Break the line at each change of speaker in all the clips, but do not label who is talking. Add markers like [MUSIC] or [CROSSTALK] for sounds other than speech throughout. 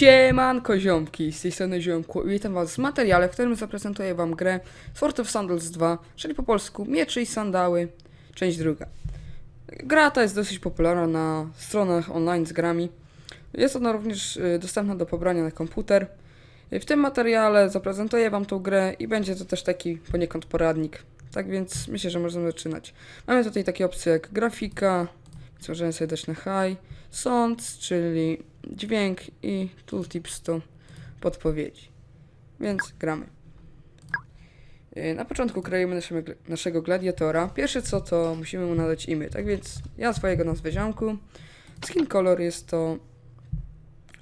Siemanko ziomki, z tej strony ziomku i witam was w materiale, w którym zaprezentuję wam grę Sword of Sandals 2, czyli po polsku Miecze i Sandały, część druga. Gra ta jest dosyć popularna na stronach online z grami. Jest ona również y, dostępna do pobrania na komputer. W tym materiale zaprezentuję wam tą grę i będzie to też taki poniekąd poradnik. Tak więc myślę, że możemy zaczynać. Mamy tutaj takie opcje jak grafika, więc możemy sobie dać na high, sound, czyli dźwięk i tooltips to podpowiedzi. Więc gramy. Yy, Na początku kreujemy naszego, naszego gladiatora. Pierwsze co to musimy mu nadać imię. Tak więc ja swojego nazwę ziomku. Skin color jest to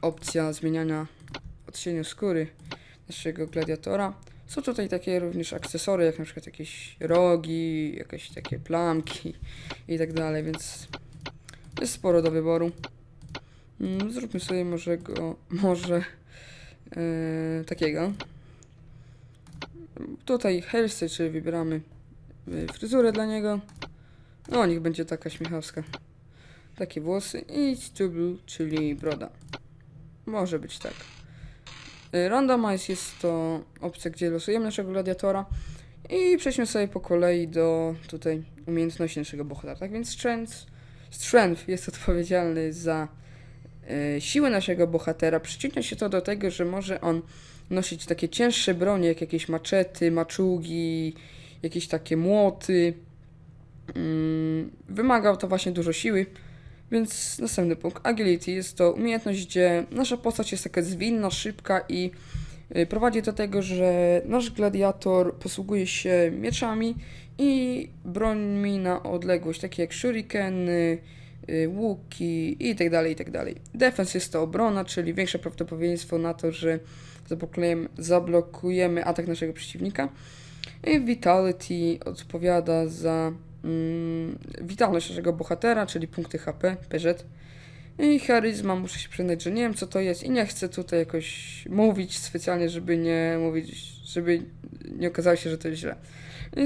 opcja zmieniania odcieniu skóry naszego gladiatora. Są tutaj takie również akcesory, jak na przykład jakieś rogi, jakieś takie plamki i tak dalej, więc jest sporo do wyboru. Mm, Zróbmy sobie może go, może e, takiego. Tutaj hairstyle, czyli wybieramy e, fryzurę dla niego. No, niech będzie taka śmiechowska. Takie włosy i stubble, czyli broda. Może być tak. E, Randomize jest to opcja, gdzie losujemy naszego gladiatora i przejdźmy sobie po kolei do tutaj umiejętności naszego bohatera. Tak więc strength, strength jest odpowiedzialny za e, siłę naszego bohatera. Przyczynia się to do tego, że może on nosić takie cięższe bronie, jak jakieś maczety, maczugi, jakieś takie młoty. Mm, Wymagał to właśnie dużo siły. Więc następny punkt. Agility jest to umiejętność, gdzie nasza postać jest taka zwinna, szybka i y, prowadzi do tego, że nasz gladiator posługuje się mieczami i brońmi na odległość, takie jak shurikeny, y, łuki i tak dalej, i tak dalej. Defense jest to obrona, czyli większe prawdopodobieństwo na to, że zablokujemy, zablokujemy atak naszego przeciwnika. I Vitality odpowiada za mm, witalność naszego bohatera, czyli punkty HP, PZ. I charyzma, muszę się przyznać, że nie wiem co to jest i nie chcę tutaj jakoś mówić specjalnie, żeby nie mówić, żeby nie okazało się, że to jest źle.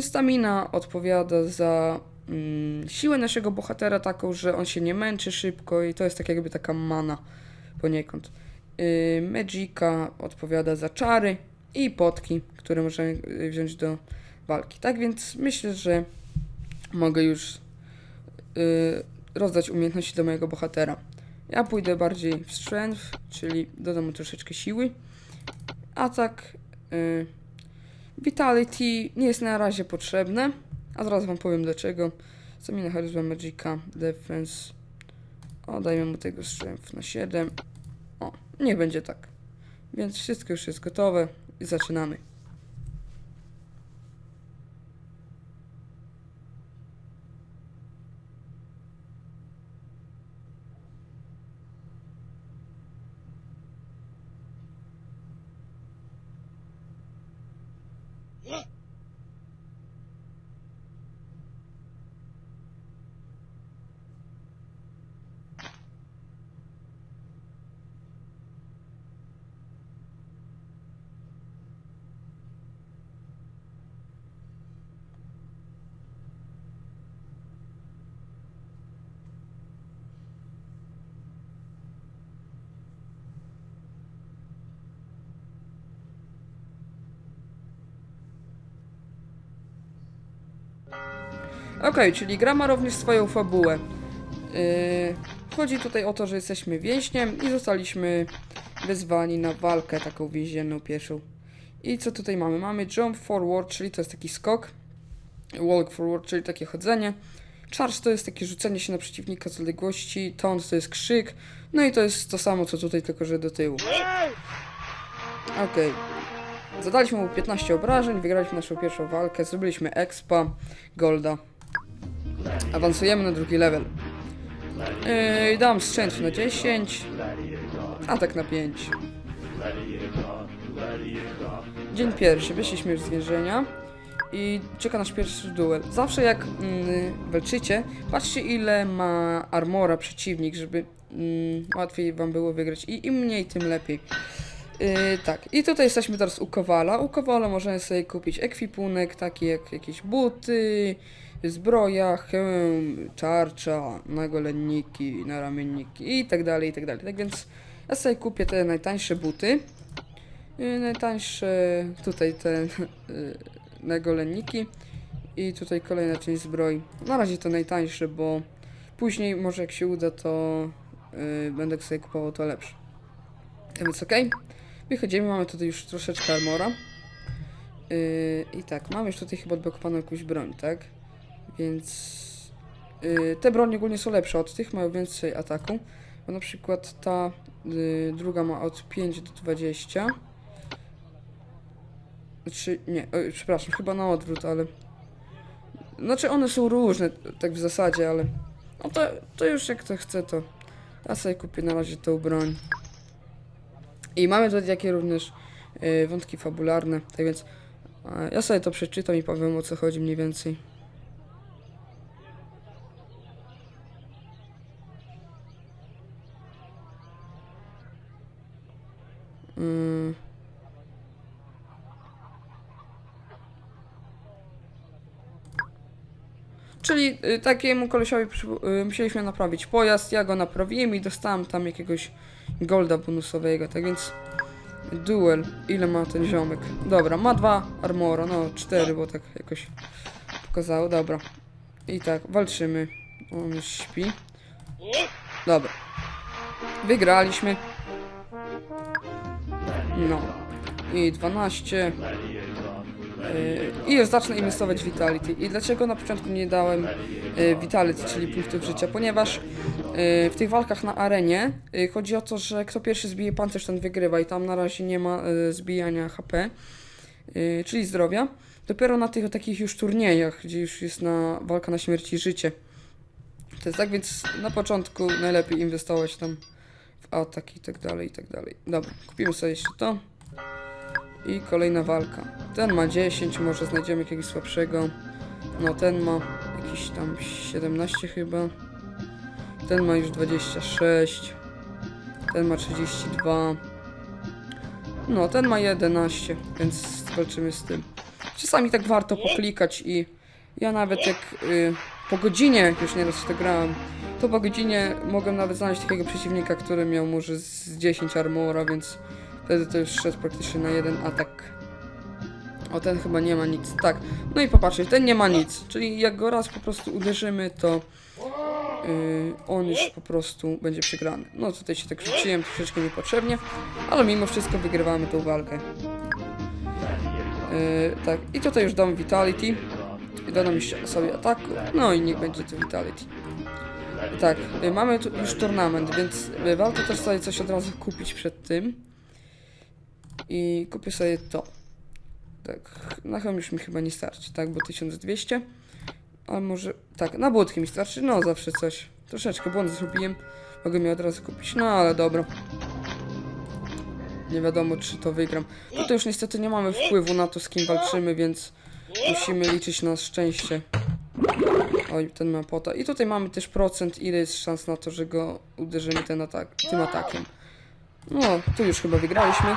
Stamina odpowiada za mm, siłę naszego bohatera taką, że on się nie męczy szybko i to jest tak jakby taka mana poniekąd. Yy, Magica odpowiada za czary i potki, które możemy y, wziąć do walki. Tak więc myślę, że mogę już y, rozdać umiejętności do mojego bohatera. Ja pójdę bardziej w strength, czyli dodam mu troszeczkę siły. Atak y, Vitality nie jest na razie potrzebne, a zaraz wam powiem dlaczego. Stamina, charyzma, magica, defense. O, dajmy mu tego strength na 7. O, niech będzie tak. Więc wszystko już jest gotowe i zaczynamy. 嗯。Okej, czyli gra ma również swoją fabułę. Yy, chodzi tutaj o to, że jesteśmy więźniem i zostaliśmy wezwani na walkę taką więzienną pierwszą. I co tutaj mamy? Mamy jump forward, czyli to jest taki skok. Walk forward, czyli takie chodzenie. Charge to jest takie rzucenie się na przeciwnika z odległości. Taunt to jest krzyk. No i to jest to samo co tutaj, tylko że do tyłu. Okej. Zadaliśmy mu 15 obrażeń, wygraliśmy naszą pierwszą walkę, zrobiliśmy expa, golda. Awansujemy na drugi level. Yy, dam strength na 10, atak na 5. Dzień pierwszy, wyszliśmy już z więzienia i czeka nasz pierwszy duel. Zawsze jak mm, walczycie, patrzcie ile ma armora przeciwnik, żeby mm, łatwiej wam było wygrać i im mniej, tym lepiej. Yy, tak, i tutaj jesteśmy teraz u Kowala. U Kowala możemy sobie kupić ekwipunek, taki jak jakieś buty, zbroja, hełm, tarcza, nagolenniki, naramienniki i tak dalej, i tak dalej. Tak więc Ja sobie kupię te najtańsze buty. Yy, najtańsze tutaj te [LAUGHS] yy, nagolenniki. I tutaj kolejna część zbroi. Na razie to najtańsze, bo później może jak się uda, to yy, będę sobie kupował to lepsze. Tak więc okej. Wychodzimy, mamy tutaj już troszeczkę armora. I tak, mamy już tutaj chyba odblokowaną jakąś broń, tak? Więc yy, te bronie ogólnie są lepsze od tych, mają więcej ataku. Bo na przykład ta yy, druga ma od 5 do 20. Znaczy, nie, oj, przepraszam, chyba na odwrót, ale... Znaczy one są różne, tak w zasadzie, ale... No to, to już jak to chce, to... Ja sobie kupię na razie tą broń. I mamy tutaj takie również yy, wątki fabularne, tak więc... Ja sobie to przeczytam i powiem o co chodzi mniej więcej. Mm. Czyli y, takiemu kolesiowi y, musieliśmy naprawić pojazd, ja go naprawiłem i dostałem tam jakiegoś golda bonusowego, tak więc duel, ile ma ten ziomek? Dobra, ma dwa armora, no cztery, bo tak jakoś pokazało, dobra. I tak, walczymy. On już śpi. Dobra. Wygraliśmy. No. I 12. Yy, I już zacznę inwestować w Vitality. I dlaczego na początku nie dałem yy, Vitality, czyli punktów życia? Ponieważ yy, w tych walkach na arenie chodzi o to, że kto pierwszy zbije pancerz, ten wygrywa i tam na razie nie ma zbijania HP, czyli zdrowia. Dopiero na tych takich już turniejach, gdzie już jest na walka na śmierć i życie. To jest tak, więc na początku najlepiej inwestować tam w atak i tak dalej, i tak dalej. Dobra, kupimy sobie jeszcze to. I kolejna walka. Ten ma 10, może znajdziemy jakiegoś słabszego. No ten ma jakieś tam 17 chyba. Ten ma już 26. Ten ma 32. No, ten ma 11, więc walczymy z tym. Czasami tak warto poklikać i ja nawet jak y, po godzinie, już nieraz w to grałem, to po godzinie mogłem nawet znaleźć takiego przeciwnika, który miał może z 10 armora, więc wtedy to już szedł praktycznie na jeden atak. O, ten chyba nie ma nic. Tak, no i popatrzcie, ten nie ma nic. Czyli jak go raz po prostu uderzymy, to yy, on już po prostu będzie przegrany. No tutaj się tak rzuciłem troszeczkę niepotrzebnie, ale mimo wszystko wygrywamy tą walkę. Yy, tak, i tutaj już dam Vitality. I dodam jeszcze sobie ataku. No i niech będzie to Vitality. Tak, y, mamy tu już turnament, więc y, warto też sobie coś od razu kupić przed tym. I kupię sobie to. Tak, na chom już mi chyba nie starczy, tak, bo 1200. A może, tak, na budki mi starczy, no zawsze coś. Troszeczkę błąd zrobiłem, mogę mi od razu kupić, no ale dobra. Nie wiadomo, czy to wygram. Tutaj już niestety nie mamy wpływu na to, z kim walczymy, więc musimy liczyć na szczęście. Oj, ten ma pota. I tutaj mamy też procent, ile jest szans na to, że go uderzymy ten atak, tym atakiem. No, tu już chyba wygraliśmy.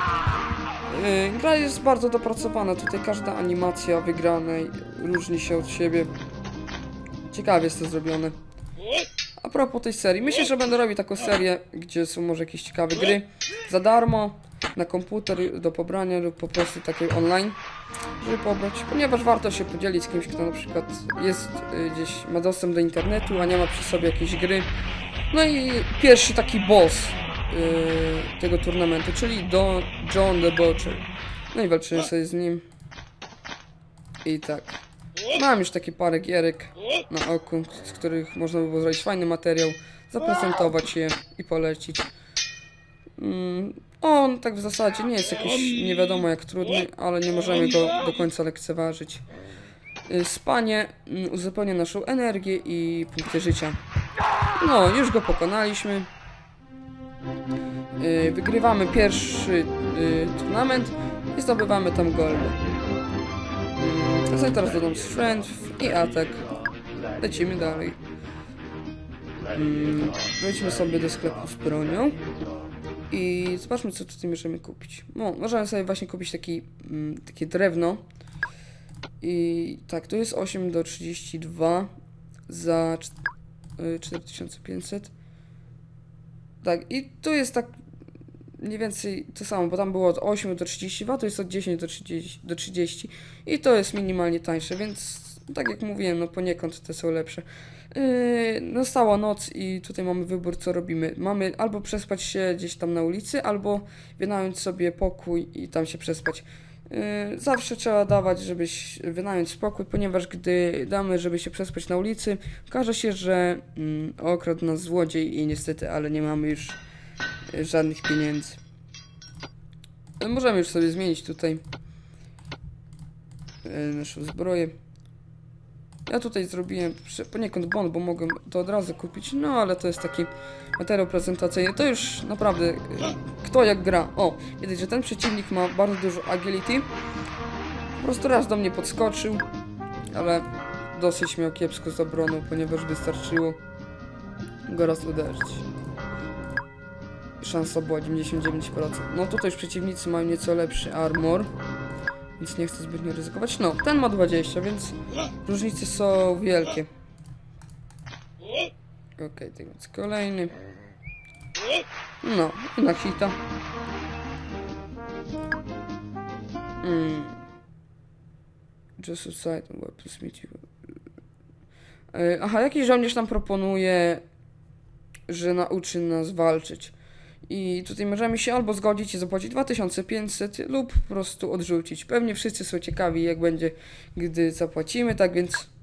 Yy, gra jest bardzo dopracowana. Tutaj każda animacja wygranej różni się od siebie. Ciekawie jest to zrobione. A propos tej serii, myślę, że będę robił taką serię, gdzie są może jakieś ciekawe gry za darmo, na komputer do pobrania lub po prostu takiej online, żeby pobrać, ponieważ warto się podzielić z kimś, kto na przykład jest y, gdzieś, ma dostęp do internetu, a nie ma przy sobie jakiejś gry. No i pierwszy taki boss y, tego turnamentu, czyli do John the Butcher. No i walczymy sobie z nim. I tak. Mam już takie parę gierek na oku, z których można by było zrobić fajny materiał, zaprezentować je i polecić. Mm, on tak w zasadzie nie jest jakiś nie wiadomo jak trudny, ale nie możemy go do końca lekceważyć. Y, Spanie mm, uzupełnia naszą energię i punkty życia. No, już go pokonaliśmy. Y, Wygrywamy pierwszy y, turnament i zdobywamy tam goldy. Mm, Ja sobie teraz dodam strength i atak. Lecimy dalej. Mm, Wejdźmy sobie do sklepu z bronią. I zobaczmy, co tutaj możemy kupić. No, możemy sobie właśnie kupić taki, mm, takie drewno. I tak, to jest 8 do 32 za cz- y, 4500. Tak, i tu jest tak mniej więcej to samo, bo tam było od 8 do 32, to jest od 10 do 30, do 30 i to jest minimalnie tańsze, więc tak jak mówiłem, no poniekąd te są lepsze. Yy, nastała noc i tutaj mamy wybór, co robimy. Mamy albo przespać się gdzieś tam na ulicy, albo wynająć sobie pokój i tam się przespać. Yy, zawsze trzeba dawać, żebyś wynająć spokój, ponieważ gdy damy, żeby się przespać na ulicy, okaże się, że mm, okradł nas złodziej i niestety, ale nie mamy już y, żadnych pieniędzy. Ale możemy już sobie zmienić tutaj y, naszą zbroję. Ja tutaj zrobiłem poniekąd błąd, bo mogłem to od razu kupić, no ale to jest taki materiał prezentacyjny. To już naprawdę y, kto jak gra. O, widać, że ten przeciwnik ma bardzo dużo agility. Po prostu raz do mnie podskoczył, ale dosyć miał kiepsko z obroną, ponieważ wystarczyło go raz uderzyć. Szansa była 99%. No tutaj już przeciwnicy mają nieco lepszy armor, więc nie chcę zbytnio ryzykować. No, ten ma 20, więc różnice są wielkie. Okej, tak więc kolejny. No, na hita. Mm. Just aside, weapons meet you. Aha, jakiś żołnierz nam proponuje, że nauczy nas walczyć. I tutaj możemy się albo zgodzić i zapłacić 2500 lub po prostu odrzucić. Pewnie wszyscy są ciekawi jak będzie, gdy zapłacimy, tak więc...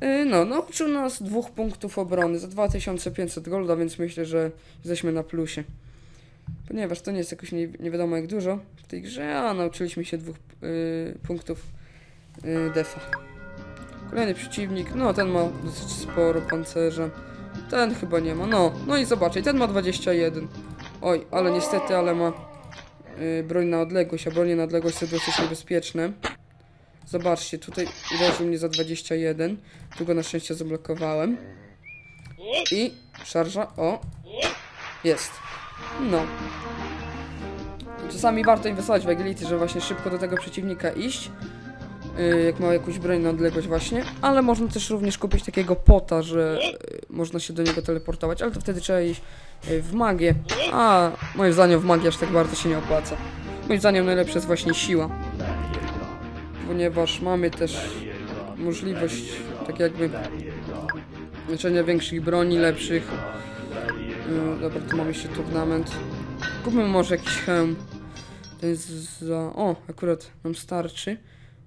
Yy, No, nauczył nas dwóch punktów obrony za 2500 golda, więc myślę, że jesteśmy na plusie. Ponieważ to nie jest jakoś nie, nie wiadomo jak dużo w tej grze, a nauczyliśmy się dwóch yy, punktów yy, defa. Kolejny przeciwnik, no ten ma dosyć sporo pancerza. Ten chyba nie ma, no. No i zobaczcie, ten ma 21. Oj, ale niestety, ale ma yy, broń na odległość, a bronie na odległość są dosyć niebezpieczne. Zobaczcie, tutaj uderzył mnie za 21. Tu go na szczęście zablokowałem. I szarża, o. Jest. No. Czasami warto inwestować w agility, żeby właśnie szybko do tego przeciwnika iść. Yy, jak ma jakąś broń na odległość właśnie, ale można też również kupić takiego pota, że yy, można się do niego teleportować, ale to wtedy trzeba iść yy, w magię, a moim zdaniem w magię aż tak bardzo się nie opłaca. Moim zdaniem najlepsza jest właśnie siła, ponieważ mamy też możliwość tak jakby leczenia większych broni, lepszych. Yy, dobra, tu mamy jeszcze turnament. Kupmy może jakiś hełm. To jest za... O, akurat nam starczy.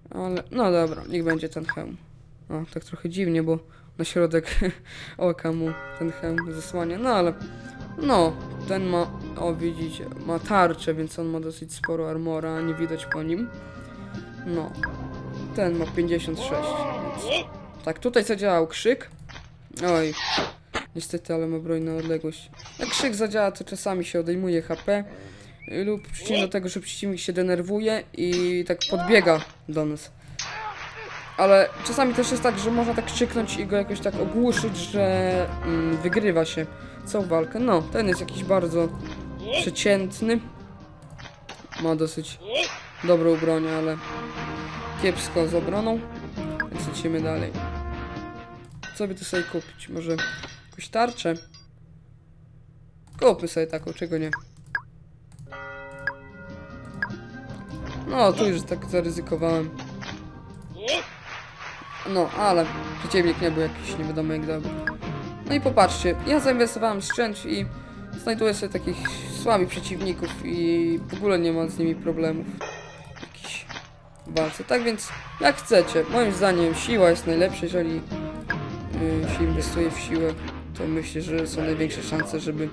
Ale, no dobra, niech będzie ten hełm. O, tak trochę dziwnie, bo na środek [LAUGHS] oka mu ten hełm zasłania. No ale, no, ten ma, o widzicie, ma tarczę, więc on ma dosyć sporo armora, nie widać po nim. No, ten ma 56, więc... Tak, tutaj zadziałał krzyk. Oj, niestety, ale ma broń na odległość. Jak krzyk zadziała, to czasami się odejmuje HP lub przyczyna do tego, że przeciwnik się denerwuje i tak podbiega do nas. Ale czasami też jest tak, że można tak krzyknąć i go jakoś tak ogłuszyć, że mm, wygrywa się całą walkę. No, ten jest jakiś bardzo przeciętny. Ma dosyć dobrą broń, ale kiepsko z obroną. Więc lecimy dalej. Co by tu sobie kupić? Może jakąś tarczę? Kupmy sobie taką, czego nie. No, tu już tak zaryzykowałem. No, ale przeciwnik nie był jakiś nie wiadomo jak dobry. No i popatrzcie, ja zainwestowałem sprzęt i znajduję sobie takich słabych przeciwników i w ogóle nie mam z nimi problemów. Walce. Tak więc, jak chcecie. Moim zdaniem siła jest najlepsza, jeżeli yy, się inwestuje w siłę, to myślę, że są największe szanse, żeby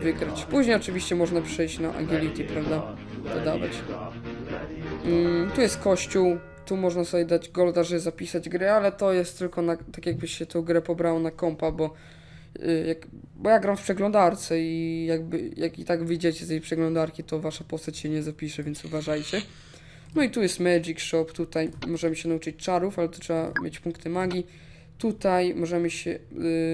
wygrać. Później oczywiście można przejść na agility, prawda? Dodawać. Mm, tu jest kościół, tu można sobie dać golda, żeby zapisać grę, ale to jest tylko na, tak jakby się tą grę pobrało na kompa, bo y, jak, bo ja gram w przeglądarce i jakby jak i tak wyjdziecie z tej przeglądarki, to wasza postać się nie zapisze, więc uważajcie. No i tu jest Magic Shop, tutaj możemy się nauczyć czarów, ale to trzeba mieć punkty magii. Tutaj możemy się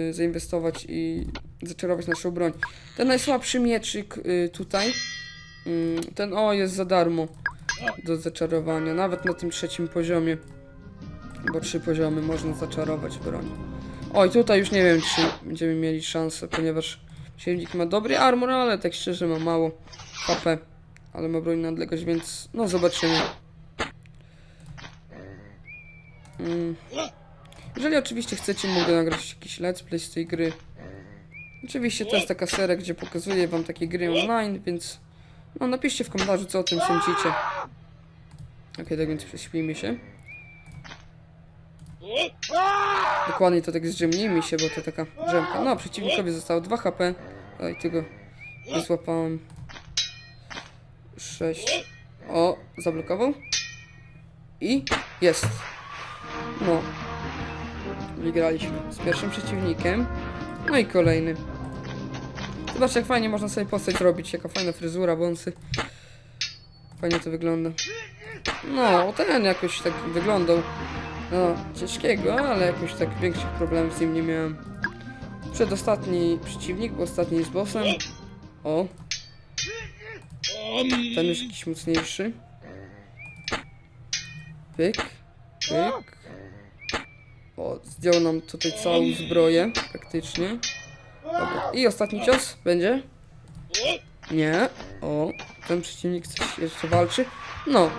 y, zainwestować i zaczarować naszą broń. Ten najsłabszy mieczyk y, tutaj, mm, ten o jest za darmo do zaczarowania, nawet na tym trzecim poziomie, bo trzy poziomy można zaczarować broń. Oj, tutaj już nie wiem, czy będziemy mieli szansę, ponieważ Przeciwnik ma dobry armor, ale tak szczerze ma mało HP. Ale ma broń na odległość, więc no zobaczymy. Mm. Jeżeli oczywiście chcecie, mogę nagrać jakiś let's play z tej gry. Oczywiście to jest taka seria, gdzie pokazuję wam takie gry online, więc no napiszcie w komentarzu, co o tym sądzicie. Okej, tak więc prześpijmy się. Dokładnie to tak zdrzemnijmy się, bo to taka drzemka. No, przeciwnikowi zostało 2 HP. Oj, tego nie złapałem. 6. O, zablokował. I jest. No. Wygraliśmy z pierwszym przeciwnikiem. No i kolejny. Zobaczcie, jak fajnie można sobie postać zrobić. Jaka fajna fryzura, wąsy. Fajnie to wygląda. No, ten jakoś tak wyglądał. No, ciężkiego, ale jakoś tak większych problemów z nim nie miałem. Przedostatni przeciwnik, bo ostatni jest bossem. O. Ten już jakiś mocniejszy. Pyk. Pyk. O, zdjął nam tutaj całą zbroję, praktycznie. Dobra. I ostatni cios będzie? Nie. O, ten przeciwnik coś jeszcze walczy. No.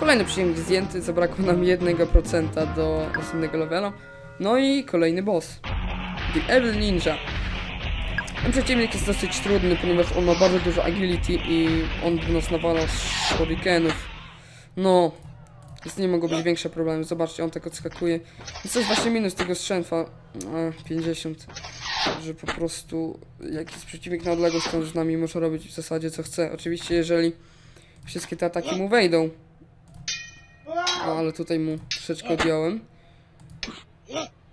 Kolejny przeciwnik zdjęty, zabrakło nam 1% do następnego levela. No i kolejny boss. The Evil Ninja. Ten przeciwnik jest dosyć trudny, ponieważ on ma bardzo dużo agility i on by nas nawalał z shurikenów. No, więc nie mogą być większe problemy. Zobaczcie, on tak odskakuje. Więc to jest właśnie minus tego strzętwa. E, 50. Że po prostu jak jest przeciwnik na odległość, to z nami może robić w zasadzie co chce. Oczywiście jeżeli wszystkie te ataki mu wejdą. No, ale tutaj mu troszeczkę odjąłem.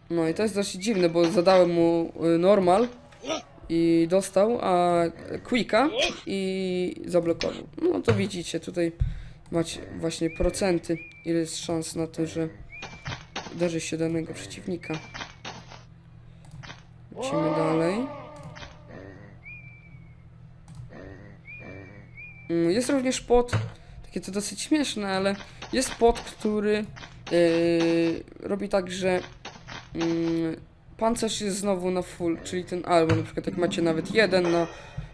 No i to jest dosyć dziwne, bo zadałem mu y, normal i dostał, a quicka i zablokował. No to widzicie, tutaj macie właśnie procenty, ile jest szans na to, że uderzy się danego przeciwnika. Lecimy dalej. Mm, Jest również pot, takie to dosyć śmieszne, ale jest pot, który yy, robi tak, że yy, pancerz jest znowu na full, czyli ten albo na przykład jak macie nawet jeden na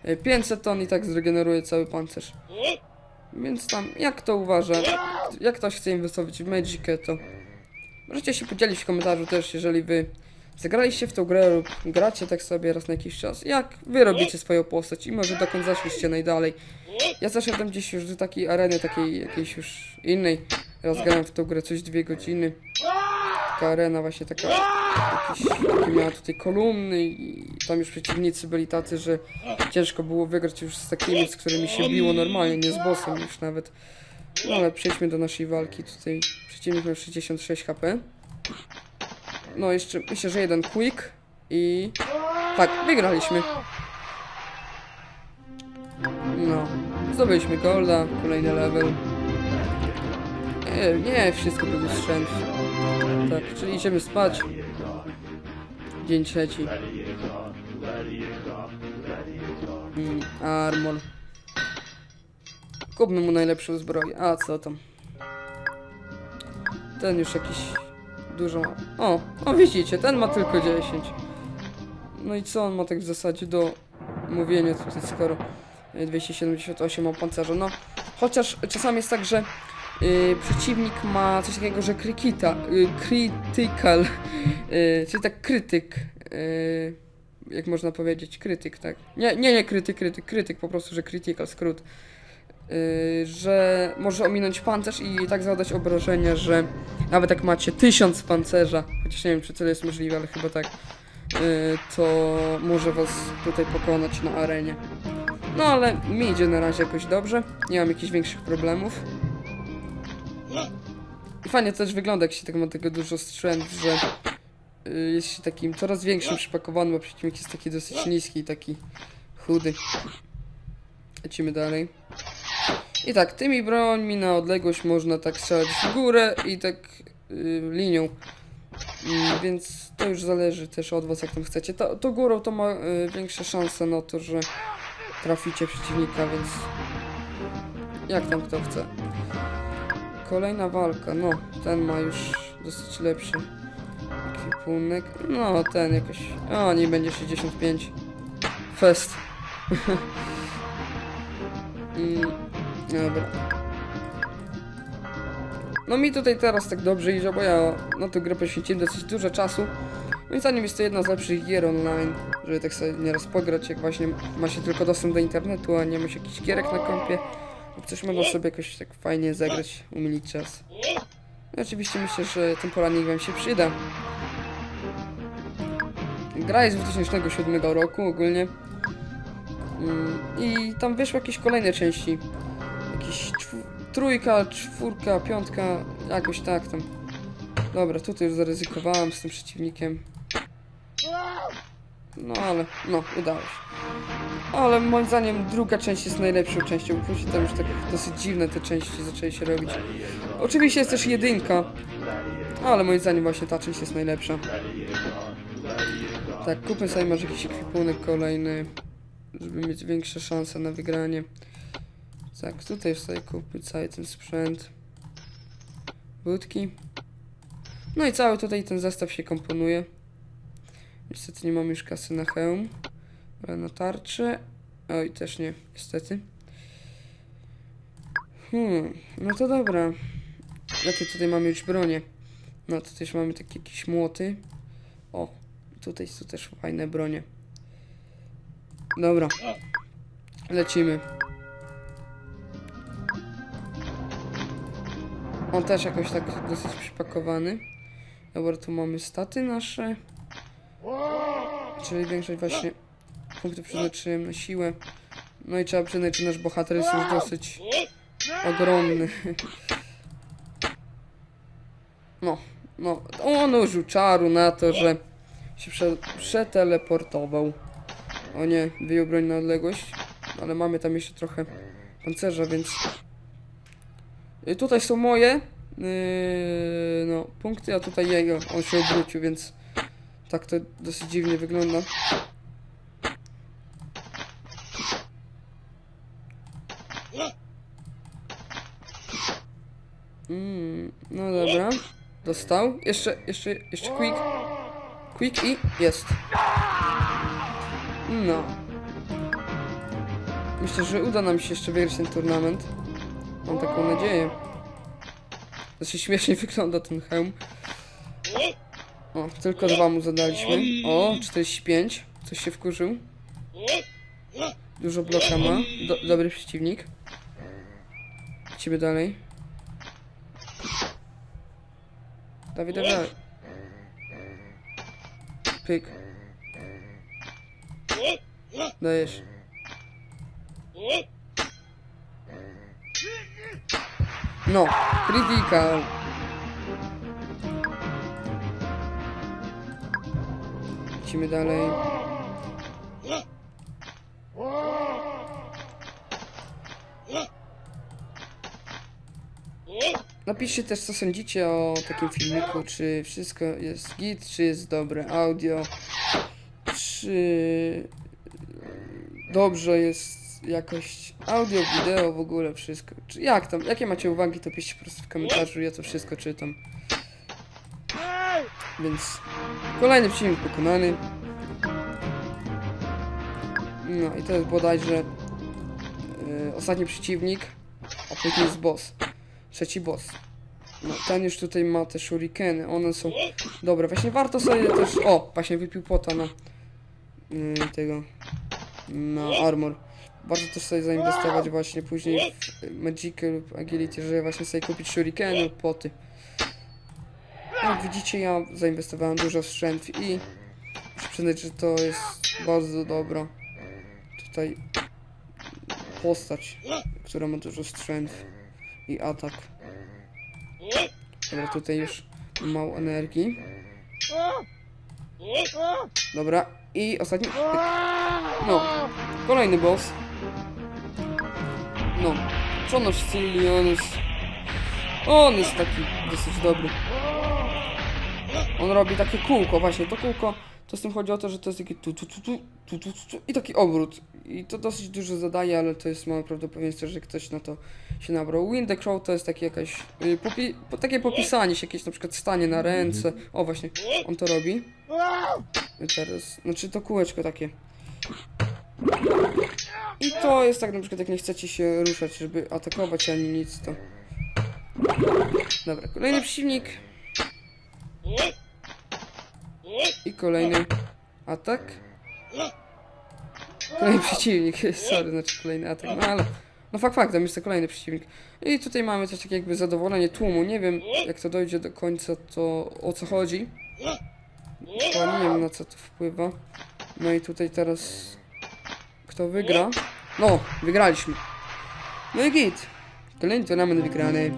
y, 500 ton i tak zregeneruje cały pancerz. Więc tam, jak kto uważa, jak ktoś chce inwestować w Magicę, to możecie się podzielić w komentarzu też, jeżeli wy zagraliście w tą grę lub gracie tak sobie raz na jakiś czas, jak wy robicie swoją postać i może dokąd zaszliście najdalej. Ja zaszedłem gdzieś już do takiej areny, takiej jakiejś już innej. Raz grałem w tą grę coś dwie godziny. Taka arena właśnie taka, takie miała tutaj kolumny i tam już przeciwnicy byli tacy, że ciężko było wygrać już z takimi, z którymi się biło normalnie, nie z bossem już nawet. No ale przejdźmy do naszej walki. Tutaj przeciwnik miał 66 HP. No jeszcze myślę, że jeden quick i tak, wygraliśmy. No, zdobyliśmy golda, kolejny level. Nie, nie, wszystko był strzęp. Tak, czyli idziemy spać. Dzień trzeci. Mm, armor. Kupmy mu najlepszą zbroję. A co tam? Ten już jakiś dużo ma. O, o widzicie, ten ma tylko 10. No i co on ma tak w zasadzie do mówienia tutaj, skoro y, 278 ma pancerza? No, chociaż czasami jest tak, że y, przeciwnik ma coś takiego, że krykita, y, critical, y, czyli tak krytyk, y, jak można powiedzieć, krytyk, tak? Nie, nie, nie krytyk, krytyk, krytyk, po prostu, że critical, skrót. Y, że może ominąć pancerz i tak zadać obrażenia, że nawet jak macie tysiąc pancerza, chociaż nie wiem czy to jest możliwe, ale chyba tak, y, to może was tutaj pokonać na arenie. No ale mi idzie na razie jakoś dobrze, nie mam jakichś większych problemów. Fajnie też wygląda, jak się tak ma tego dużo strzęt, że y, jest się takim coraz większym przypakowanym, bo przeciwnik jest taki dosyć niski taki chudy. Lecimy dalej. I tak, tymi brońmi na odległość można tak strzelać w górę i tak y, linią. Mm, więc to już zależy też od was, jak tam chcecie. To, to górą to ma y, większe szanse na to, że traficie przeciwnika, więc jak tam kto chce. Kolejna walka, no, ten ma już dosyć lepszy ekwipunek. No, ten jakoś, o, nie będzie 65. Fest. [LAUGHS] mm, dobra. No mi tutaj teraz tak dobrze idzie, bo ja na tę grę poświęciłem dosyć dużo czasu. Moim zdaniem jest to jedna z lepszych gier online, żeby tak sobie nieraz pograć, jak właśnie ma się tylko dostęp do internetu, a nie ma się jakichś gierek na kompie. Coś można sobie jakoś tak fajnie zagrać, umilić czas. No oczywiście myślę, że ten poranik wam się przyda. Gra jest z 2007 roku ogólnie. Mm, I tam wyszły jakieś kolejne części. Jakieś trójka, czwórka, piątka, jakoś tak tam. Dobra, tutaj już zaryzykowałem z tym przeciwnikiem. No ale, no, udało się. Ale moim zdaniem druga część jest najlepszą częścią, później tam już tak dosyć dziwne te części zaczęły się robić. Oczywiście jest też jedynka, ale moim zdaniem właśnie ta część jest najlepsza. Tak, kupmy sobie może jakiś ekwipunek kolejny, żeby mieć większe szanse na wygranie. Tak, tutaj już sobie kupmy cały ten sprzęt. Budki. No i cały tutaj ten zestaw się komponuje. Niestety nie mam już kasy na hełm, ale na tarczę. Oj, też nie, niestety. Hmm, no to dobra. Jakie tutaj mamy już bronie? No tutaj już mamy takie jakieś młoty. O, tutaj są też fajne bronie. Dobra. Lecimy. On też jakoś tak dosyć przypakowany. Dobra, tu mamy staty nasze. Czyli większość właśnie punktów przeznaczyłem na siłę. No i trzeba przyznać, że nasz bohater jest już dosyć ogromny. No, no, on użył czaru na to, że się prze, przeteleportował. O nie, wyjął broń na odległość, ale mamy tam jeszcze trochę pancerza, więc... Y, Tutaj są moje, yy, no, punkty, a tutaj jego, on się odwrócił, więc tak to dosyć dziwnie wygląda. Mm, no dobra. Dostał. Jeszcze, jeszcze, jeszcze quick. Quick i jest. No. Myślę, że uda nam się jeszcze wygrać ten turnament. Mam taką nadzieję. Dosyć śmiesznie [LAUGHS] wygląda ten hełm. O, tylko dwa mu zadaliśmy. O, 45. Coś się wkurzył. Dużo bloka ma. Do, dobry przeciwnik. Ciebie dalej. Dawaj. dawaj. Pyk. Dajesz. No, critical. Lecimy dalej. Napiszcie też, co sądzicie o takim filmiku, czy wszystko jest git, czy jest dobre audio, czy dobrze jest jakość audio, wideo, w ogóle wszystko. Czy jak tam, jakie macie uwagi, to piszcie po prostu w komentarzu, ja to wszystko czytam. Więc kolejny przeciwnik pokonany. No i to jest bodajże yy, ostatni przeciwnik, a później jest boss. Trzeci boss. No, ten już tutaj ma te shurikeny, one są dobre. Właśnie warto sobie też, o, właśnie wypił pota na yy, tego, na armor. Warto też sobie zainwestować właśnie później w y, Magic lub Agility, żeby właśnie sobie kupić shurikeny lub poty. Jak widzicie, ja zainwestowałem dużo w i muszę przyznać, że to jest bardzo dobra tutaj postać, która ma dużo strzęt i atak. Dobra, tutaj już mało energii. Dobra, i ostatni. No, kolejny boss. No, on jest. On jest taki dosyć dobry. On robi takie kółko, właśnie to kółko. To z tym chodzi o to, że to jest taki tu, tu, tu, tu, tu, tu, tu i taki obrót. I to dosyć dużo zadaje, ale to jest małe prawdopodobieństwo, że ktoś na to się nabrał. Wind the Crow to jest takie jakaś, y, popi po, takie popisanie się, jakieś na przykład stanie na ręce. O właśnie, on to robi. I teraz, znaczy to kółeczko takie. I to jest tak na przykład, jak nie chcecie się ruszać, żeby atakować ani nic, to... Dobra, kolejny przeciwnik. I kolejny atak. Kolejny przeciwnik, [LAUGHS] sorry, znaczy kolejny atak, no ale... No fakt, fakt, tam jest to kolejny przeciwnik. I tutaj mamy coś takiego jakby zadowolenie tłumu. Nie wiem, jak to dojdzie do końca, to o co chodzi. Dokładnie nie wiem, na co to wpływa. No i tutaj teraz... Kto wygra? No, wygraliśmy. No i git. Kolejny turnament wygrany.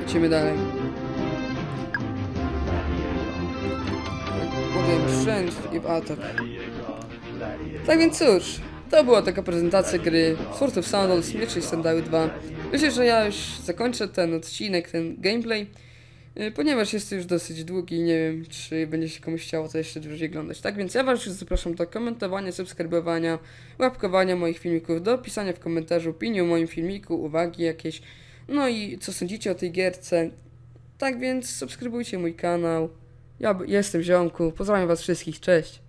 Lecimy dalej. Sprzęt i atak. Tak więc cóż, to była taka prezentacja gry Sword of Sandals, Miecze i Sandały 2. Myślę, że ja już zakończę ten odcinek, ten gameplay, y, ponieważ jest już dosyć długi i nie wiem, czy będzie się komuś chciało to jeszcze dłużej oglądać. Tak więc ja Was już zapraszam do komentowania, subskrybowania, łapkowania moich filmików, do pisania w komentarzu opinii o moim filmiku, uwagi jakieś, no i co sądzicie o tej gierce. Tak więc subskrybujcie mój kanał. Ja jestem Ziomku, pozdrawiam Was wszystkich, cześć.